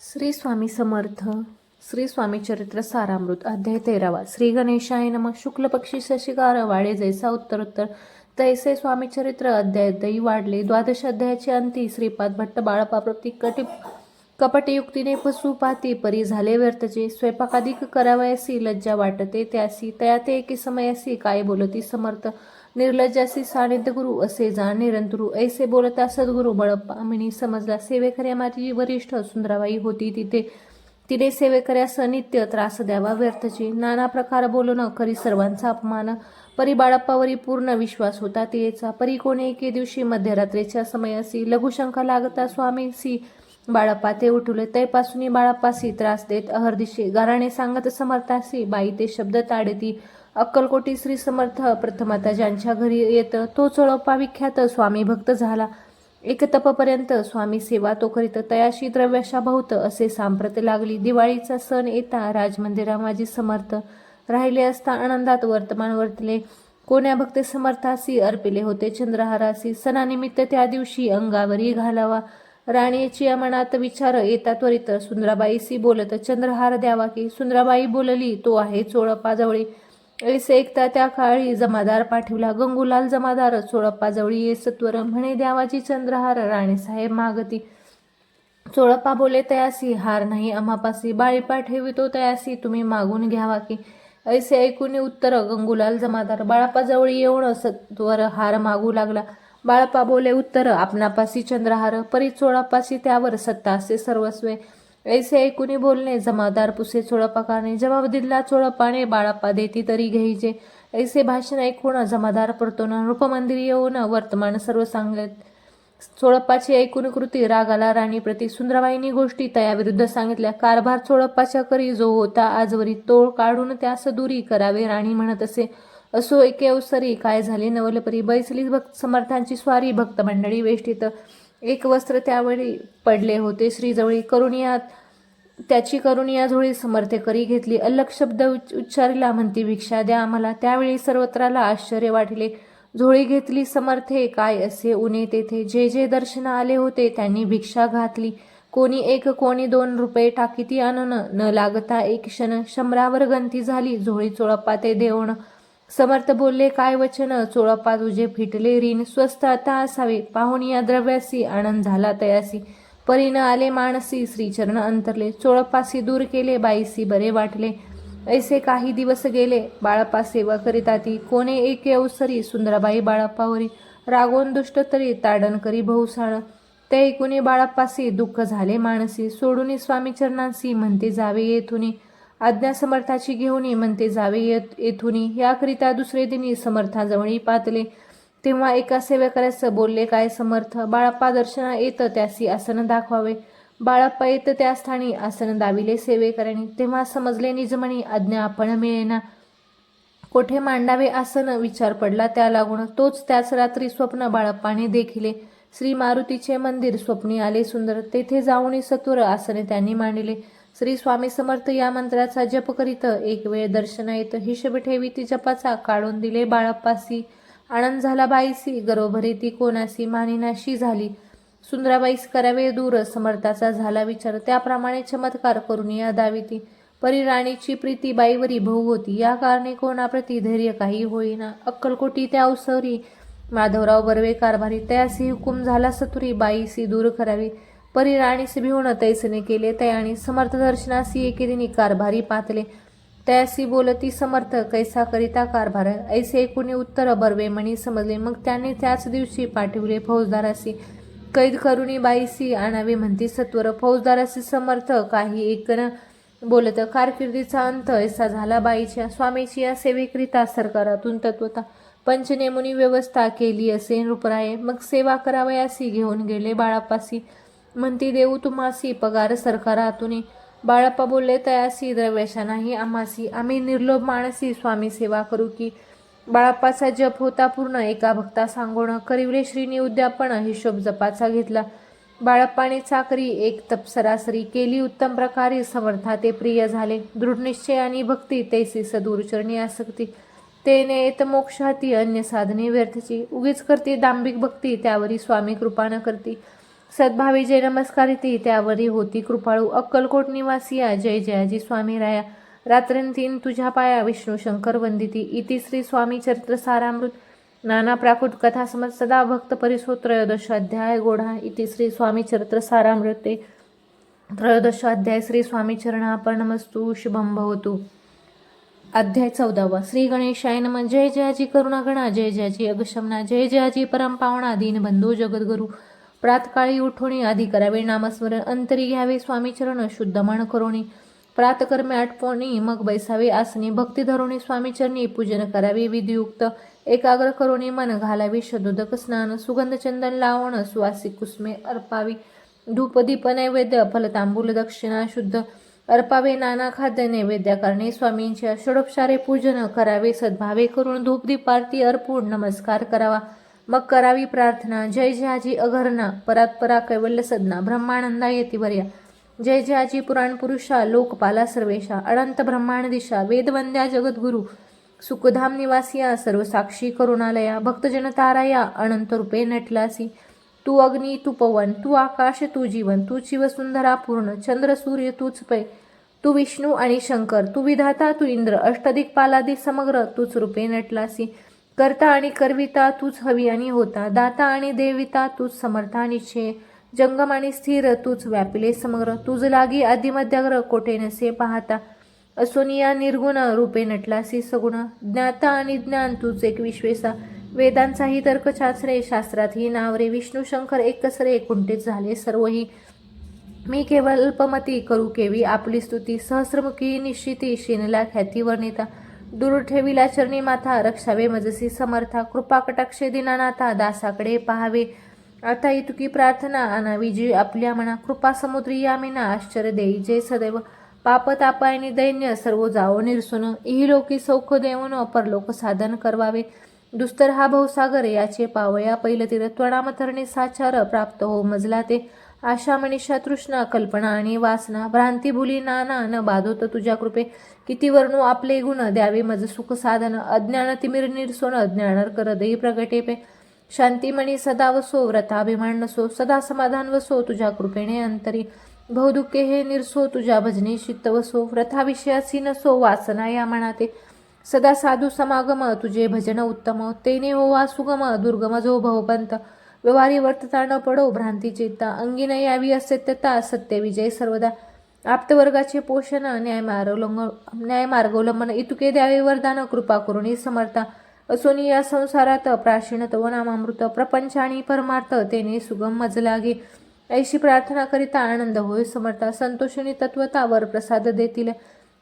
श्री स्वामी समर्थ श्री स्वामी चरित्र सारामृत अध्याय तेरावा. श्री गणेशाय नम. शुक्ल पक्षी शशिकार वाळे जैसा उत्तरोत्तर. तैसे स्वामी चरित्र अध्याय दई वाढले. द्वादश अध्यायाची अंती श्रीपाद भट्ट बाळपा प्रती कटी कपटयुक्तीने पशुपाती परी झाले व्यर्थचे. स्वयंपाकाधिक करावयासी लज्जा वाटते त्यासी तया ते एके समयासी काय बोलती समर्थ. निर्लज्जासी सानिध्य गुरु असे जा निरंतरू ऐसे बोलता सद्गुरु बळप्पा. मिनी समजला सेवेकऱ्या माझी वरिष्ठ सुंदराबाई होती. तिथे तिने सेवेकऱ्यास नित्य त्रास द्यावा व्यर्थची. नाना प्रकार बोलणं करी सर्वांचा अपमान. परी बाळप्पावरी पूर्ण विश्वास होता तिचा. परी कोणी एके दिवशी मध्यरात्रीच्या समयासी लघुशंका लागता स्वामीसी बाळप्पा ते उठवले तैपासून बाळप्पासी त्रास देत अहर्दिशी गाराणे सांगत समर्थासी बाई ते शब्द ताडेती अक्कलकोटी श्री समर्थ प्रथमाता ज्यांच्या घरी येतं तो चोळप्पा विख्यात स्वामी भक्त झाला. एक तपपर्यंत स्वामी सेवा तो करीत तयाशी द्रव्याशा भाऊत असे सांप्रत लागली. दिवाळीचा सण येता राजमंदिरा माझी समर्थ राहिले असता आनंदात वर्तमान वर्तले. कोण्या भक्ते समर्थासी अर्पिले होते चंद्रहारासी. सणानिमित्त त्या दिवशी अंगावरी घालावा. राणीची मनात विचार येता त्वरित. सुंदराबाईसी बोलत चंद्रहार द्यावा की. सुंदराबाई बोलली तो आहे चोळप्पाजवळी ऐसे ऐकता त्या काळी जमादार पाठविला गंगूलाल जमादार चोळप्पाजवळी ये सत्वर म्हणे द्यावाची चंद्रहार राणीसाहेब मागती. चोळप्पा बोले तयासी हार नाही अमापासी बाळीपा पाठवितो तयासी तुम्ही मागून घ्यावा की. ऐसे ऐकून उत्तर गंगूलाल जमादार बाळापाजवळ येऊन सत्वर हार मागू लागला. बाळप्पा बोले उत्तर आपणापासी चंद्रहार परी चोळापासी त्यावर सत्ता असे सर्वस्वे. ऐसे ऐकुनी बोलणे जमादार पुसे चोळपाकाने जबाब दिला चोळपाने बाळप्पा देती तरी घ्यायचे ऐसे भाषण ऐकून जमादार पडतो ना रूपमंदिर येऊन वर्तमान सर्व सांगत। चोळप्पाची ऐकून कृती रागाला राणी प्रती सुंदराबाईंनी गोष्टी तयाविरुद्ध सांगितल्या। कारभार चोळप्पाच्या करी जो होता आजवरी तोळ काढून त्यास दुरी करावे राणी म्हणत असे असो एके अवसरी काय झाले नवलपरी? बैसली भक्त समर्थांची स्वारी भक्त मंडळी वेष्टीत एक वस्त्र त्यावेळी पडले होते. श्रीजवळी करुणियात त्याची करुणिया झोळी समर्थे करी घेतली. अलग शब्द उच्चारिला म्हणती भिक्षा द्या आम्हाला. त्यावेळी सर्वत्राला आश्चर्य वाटले. झोळी घेतली समर्थे काय असे उणे तेथे? जे जे दर्शन आले होते त्यांनी भिक्षा घातली. कोणी एक कोणी दोन रुपये टाकीती आणणं न लागता एक क्षण शंभरावर गंती झाली. झोळी चोळप्पा ते देवणं समर्थ बोलले काय वचन? चोळप्पा तुझे फिटले रीन. स्वस्त आता असावे. पाहून या द्रव्यासी आनंद झाला तयासी. परीन आले मानसी श्रीचरण अंतरले. चोळप्पासी दूर केले बाईसी बरे वाटले. ऐसे काही दिवस गेले बाळप्पा सेवा करीता ती कोणे एके अवसरी सुंदराबाई बाळप्पावरी. रागवून दुष्ट तरी ताडण करी बहुसाळ ते ऐकून बाळप्पासी दुःख झाले मानसी सोडून स्वामी चरणांसी म्हणते जावे येथुनी. आज्ञा समर्थाची घेऊन म्हणते जावे येत येथुनी याकरिता दुसरे दिनी समर्थाजवळी पातले. तेव्हा एका सेवेकऱ्यास बोलले काय समर्थ? बाळप्पा दर्शना येत त्यासी आसन दाखवावे. बाळाप्पा येत त्या स्थानी आसन दाविले सेवेकऱ्याने. तेव्हा समजले निजमणी आज्ञा आपण मिळेना. कोठे मांडावे आसन? विचार पडला त्या लागून तोच त्याच रात्री स्वप्न बाळप्पाने देखिले. श्री मारुतीचे मंदिर स्वप्नी आले सुंदर. तेथे जाऊन सतुर आसने त्यांनी मांडले. श्री स्वामी समर्थ या मंत्राचा जप करीत एक वेळ दर्शन येत ठेवी ती जपाचा काढून दिले बाळप्पासी. आनंद झाला बाईसी गरोभरी ती कोणासी मानिनाशी झाली. सुंदराबाईस करावे दूर समर्थाचा झाला विचार त्याप्रमाणे चमत्कार करून या दाविती. परी राणीची प्रीती बाईवरी भाऊ होती या कारणे कोणाप्रती धैर्य काही होईना. अक्कलकोटी त्या अवसरी माधवराव बर्वे कारभारी त्यासी हुकूम झाला सतुरी बाईसी दूर करावी. परिराणी राणीस भिवून तैसने केले. तयानी समर्थ दर्शनासी एकेदिनी कारभारी पातले. तयासी बोलती समर्थ कैसा करिता कारभार. ऐसे एकूणी उत्तर बर्वे म्हणी समजले. मग त्याने त्याच दिवशी पाठविले फौजदारासी. कैद करुणी बाईसी आणावे म्हणती सत्वर. फौजदारासी समर्थ काही एकन बोलत कारकिर्दीचा अंत ऐसा झाला बाईच्या. स्वामीची या सेवेकरिता सरकारातून तत्वता. पंचनेमुनी व्यवस्था केली असे नृपराये. मग सेवा करावयासी घेऊन गेले बाळापासी. म्हणती देऊ तुम्हासी पगार सरकारातून. बाळप्पा बोलले तयासी द्रव्याशा नाही आम्हासी. आम्ही निर्लोभ माणसी स्वामी सेवा करू की बाळप्पाचा जप होता पूर्ण. एका भक्ता सांगोण करिवले श्रीनी उद्यापन. हिशोब जपाचा घेतला. बाळप्पाने चाकरी एक तप सरासरी केली. उत्तम प्रकारे समर्था ते प्रिय झाले. दृढनिश्चय आणि भक्ती तैसी सदूरचरणी आसक्ती. तेने येत मोक्षाती अन्य साधने व्यर्थची. उगीच करते दांभिक भक्ती त्यावरी स्वामी कृपा न करती. सद्भावी जय नमस्कार ती त्यावरी होती कृपाळू. अक्कलकोट निवासिया जय जयाजी स्वामी राया. रात्रंतीन तुझ्या पाया विष्णू शंकर वंदिती. इति श्री स्वामी चरित्र सारामृत. नाना प्राकृत कथा समज सदा भक्त परिसो त्रयोदश अध्याय गोढा. इति श्री स्वामी चरित्र सारामृते. त्रयोदश अध्याय श्री स्वामी चरणापर्णमस्तू शुभम भवतू. अध्याय चौदावा. श्री गणेशाय नम. जय जयाजी करुणागणा. जय जयाजी अगशमना. जय जयाजी परमपावणा दीनबंधू जगद्गुरु. प्रातकाळी उठोणी आधी करावे नामस्मरण अंतरी घ्यावे स्वामीचरण शुद्ध मन करोणी. प्रातकर्मे आठवणी मग बैसावे आसनी. भक्ती धरुणी स्वामीचरणी पूजन करावे विधियुक्त. एकाग्र करुणी मन घालावे शदोदक स्नान. सुगंध चंदन लावण सुवासी कुसमे अर्पावी. धूप दीप नैवेद्य फलतांबूल दक्षिणा शुद्ध. अर्पावे नाना खाद्य नैवेद्य करणे स्वामींच्या षडोपचारे पूजन करावे. सद्भावे करून धूप दीप आरती नमस्कार करावा. मग करावी प्रार्थना जय जयाजी अघरणा परात्परा कैवल्य सदना ब्रह्मानंदा येतिवर्या जय जयाजी पुराणपुरुषा लोकपाला सर्वेशा अनंत ब्रह्मांड दिशा वेदवंद्या जगद्गुरु सुखधाम निवासिया सर्व साक्षी करुणालया भक्तजन ताराया अनंत रूपे नटलासी. तू अग्नी तू पवन तू आकाश तू जीवन तू शिवसुंदरा पूर्ण चंद्र सूर्य तूच पै. तू विष्णू आणि शंकर तू विधाता तू इंद्र अष्टदिक्पालादी समग्र तूच रूपे नटलासी. करता आणि करविता तूच हवी आणि होता. दाता आणि देविता तूच समर्था निश्चय जंगम आणि स्थिर तूच व्यापिले समग्र. तुझ लागी आदिमध्याग्र कोठे नसे पाहता. असोनिया निर्गुण रूपे नटलासी सगुण. ज्ञाता आणि ज्ञान तूच एक विश्वेसा. वेदांचाही तर्कशास्त्रे शास्त्रातही नावरे. विष्णू शंकर एकसरे कुंठित झाले सर्वही. मी केवळ अल्पमती करू केवी. आपली स्तुती. सहस्रमुखी निश्चिती. शिनला ख्याती वर्णिता दूर ठेविला चरणी माथा रक्षावे मजसी समर्था कृपा कटाक्षे दिनानाथा दासाकडे पहावे. आता इतुकी प्रार्थना आणावी जी आपल्या मना कृपा समुद्री यामिना आश्चर्य देई जे सदैव पाप दैन्य सर्व जाओ निरसून. इहिलोकी सौख देऊन परलोक साधन करवावे. दुस्तर हा भवसागर याचे पावया पैल तीर त्वणामथरणे साचार प्राप्त हो मजला ते आशा मनीषा तृष्णा कल्पना आणि वासना भ्रांती भुली नाना न बाधोत तुझ्या कृपे. किती वर्णू आपले गुण द्यावे मज सुख साधन अज्ञान तिमिर निरसोन अज्ञान करदही देई प्रगटेपे शांतीमणी सदा वसो व्रताभिमान नसो सदा समाधान वसो तुझ्या कृपेने अंतरी. बहुदुःखे हे निरसो तुझ्या भजने चित्त वसो व्रथाविषयासी नसो वासना या मनाते. सदा साधू समागम तुझे भजन उत्तम तेने हो वा सुगम दुर्गम जो भवपंत. व्यवहारी वर्तता न पडो भ्रांती चित्ता अंगी न यावी असत्यता सत्य विजय सर्वदा. आप्तवर्गाचे पोषण न्याय मार्गोल्लंघ न्याय मार्गोल्लंघन इतुके द्यावे वरदान कृपा करुणी समर्था. असोनी या संसारात प्राचीनत तव नामामृत प्रपंच आणि परमार्थ तेने सुगम मजलागे. ऐशी प्रार्थना करिता आनंद होय समर्था. संतोषणी तत्वतावर प्रसाद देतील.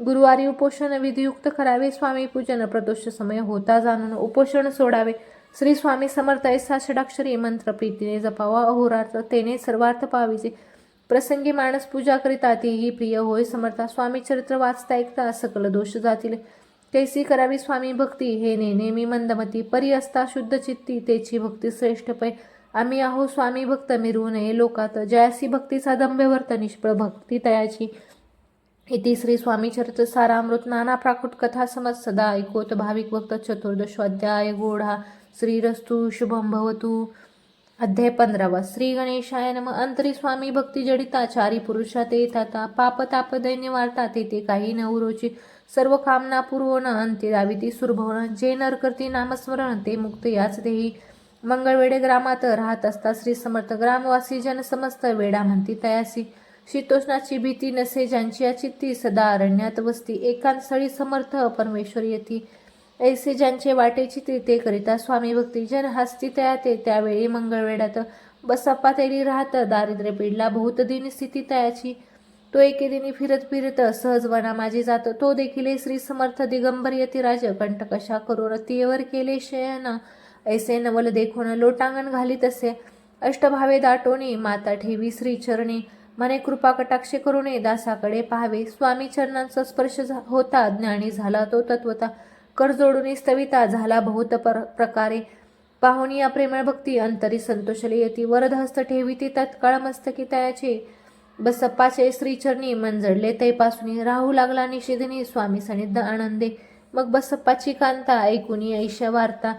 गुरुवारी उपोषण विधियुक्त करावे स्वामी पूजन प्रदोष समय होता जाणून उपोषण सोडावे. श्री स्वामी समर्थ ऐसा षडाक्षरी मंत्र प्रीतीने जपावा अहोरात्र तेने सर्वार्थ पावीचे प्रसंगी माणस पूजा करिता तीही प्रिय. होय समर्था. स्वामी चरित्र वाचता ऐकता सकल दोष जातील. कैसी करावी स्वामी भक्ती? हे ने नेहमी मंदमती. परी असता शुद्ध चित्ती तेची भक्ती श्रेष्ठ पै. आम्ही आहो स्वामी भक्त मिरू नये लोकात. जयासी भक्तीचा दंभ्यवर्त निष्फळ भक्ती तयाची. इति श्री स्वामी चरित्र सारामृत. नाना प्राकृत कथा समज सदा ऐकोत. भाविक भक्त चतुर्दश अध्याय गोढा. श्रीरस्तु शुभम भवतु. अध्याय पंधरावा. श्री गणेशाय नम. अंतरी स्वामी भक्ती जडिता चारी पुरुषात येतात. पाप ताप दैन्य वार्ता तेथे काही नवरोची सर्व कामना पूर्वण अंत्य दाविती सुरभवन जे नरकर्ती नामस्मरण ते मुक्त याच देही. मंगळवेडे ग्रामात राहत असता श्री समर्थ. ग्रामवासी जन समस्त वेडा म्हणती तयासी. शीतोष्णाची भीती नसे ज्यांची चित्ती सदा अरण्यात वस्ती. एकांतस्थळी समर्थ परमेश्वर येती. ऐसे ज्यांचे वाटेची ते करिता स्वामी भक्ती जन हस्ती तया ते त्यावेळी मंगळवेड्यात बसप्पा तेरी राहत दारिद्र्य पिढला बहुत दिन स्थिती तयाची. तो एके दिनी फिरत फिरत सहज वना जात तो देखील श्री समर्थ दिगंबर यतिराज कंठ कशा करून तीवर केले शयन. ऐसे नवल देखून लोटांगण घालीत असे. अष्टभावे दाटोणी माता ठेवी श्री चरणी. मने कृपा कटाक्षे करून दासाकडे पाहावे. स्वामी चरणांचा स्पर्श झा- होता ज्ञानी झाला तो तत्वता. कर जोडून स्तविता झाला बहुत पर प्रकारे. पाहुणी या प्रेमळ भक्ती अंतरी संतोषले येती. वरदहस्त ठेविती तत्काळ मस्तकी तयाचे. बसप्पाचे श्रीचरणी मंजडले तैपासून राहू लागला निषेधनी स्वामी सनिध आनंदे. मग बसप्पाची कांता ऐकुनी ऐशा वार्ता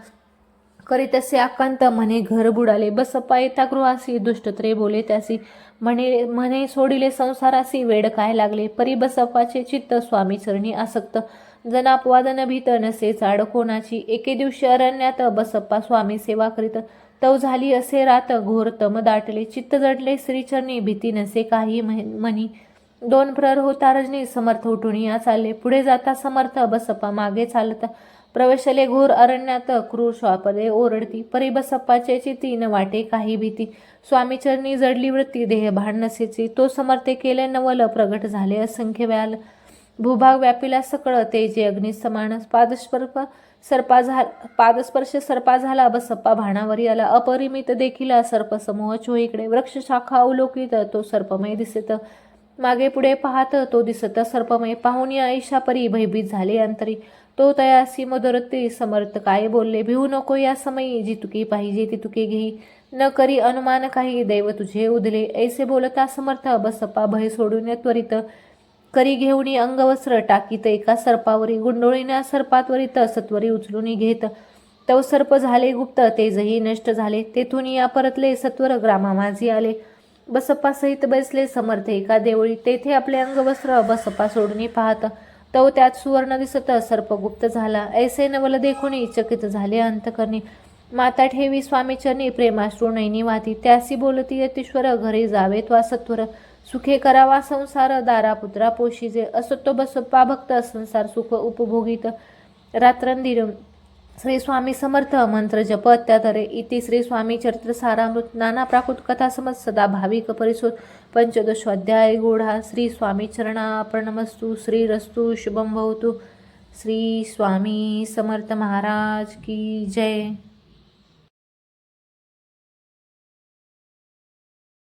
करी तसे आकांत म्हणे घर बुडाले. बसप्पा येता गृहासी. दुष्टत्रे बोले त्यासी. म्हणे म्हणे सोडिले संसारासी. वेड काय लागले? परी बसप्पाचे चित्त स्वामी चरणी आसक्त. जन अपवादन भीत नसे चाड कोणाची एके दिवशी अरण्यात बसप्पा स्वामी सेवा करीत. तव झाली असे रात घोर तम दाटले. चित्त जडले श्रीचरणी भीती नसे काही म्हणी. दोन प्रहर होता रजनी समर्थ उठून या चालले. पुढे जाता समर्थ बसप्पा मागे चालत. प्रवेशले घोर अरण्यात क्रूर श्वापदे ओरडती. परी बसप्पाचे तीन वाटे काही भीती. स्वामीचरणी जडली वृत्ती देह भान नसेची. तो समर्थे केले नवल प्रगट झाले असंख्य व्याल. भूभाग व्यापीला सकळ तेजे अग्नी समान पादस्पर्प सर्पा झा पादस्पर्श सर्पा झाला बसप्पा भाणावरी आला. अपरिमित देखील सर्प समूह चोहीकडे. वृक्ष शाखा अवलोकित तो सर्पमय दिसत. मागे पुढे पाहत तो दिसत. सर्पमय पाहून या ऐशा परी भयभीत झाले अंतरी. तो तयासी मदरते समर्थ काय बोलले? भिवू नको या समयी जी तुकी पाहिजे ती तुकी घेई न करी अनुमान काही दैव तुझे उदले. ऐसे बोलता समर्थ बसप्पा भय सोडून त्वरित करी घेऊनी अंगवस्त्र टाकीत एका सर्पावरी गुंडोळीना सर्पात्वरित सत्वरी उचलून घेत. तव सर्प झाले गुप्त तेजही नष्ट झाले. तेथून या परतले सत्वर ग्रामा माझी आले. बसप्पा सहित बसले समर्थ एका देवळी. तेथे आपले अंगवस्त्र बसप्पा सोडून पाहत. तव त्यात सुवर्ण दिसत सर्प गुप्त झाला. ऐसे नवल देखुनी चकित झाले अंतकरणी. माता ठेवी स्वामीचरणी प्रेमाश्रू नैनी वाती त्यासी बोलती यतीश्वर घरी जावे त्वा सत्वर. सुखे करावा संसार दारा पुत्रा पोशीजे असतो बसो भक्त संसार सुख उपभोगित. रात्रंदिर श्री स्वामी समर्थ मंत्र जप अत्यातरे इति श्री स्वामी चरित्र सारामृत. नाना प्राकृत कथा समज सदा भाविक परिसोत पंचदशोध्याय गोढा. श्री स्वामी चरणापणमस्तु श्री रस्तु शुभम भवतु. श्री स्वामी समर्थ महाराज की जय.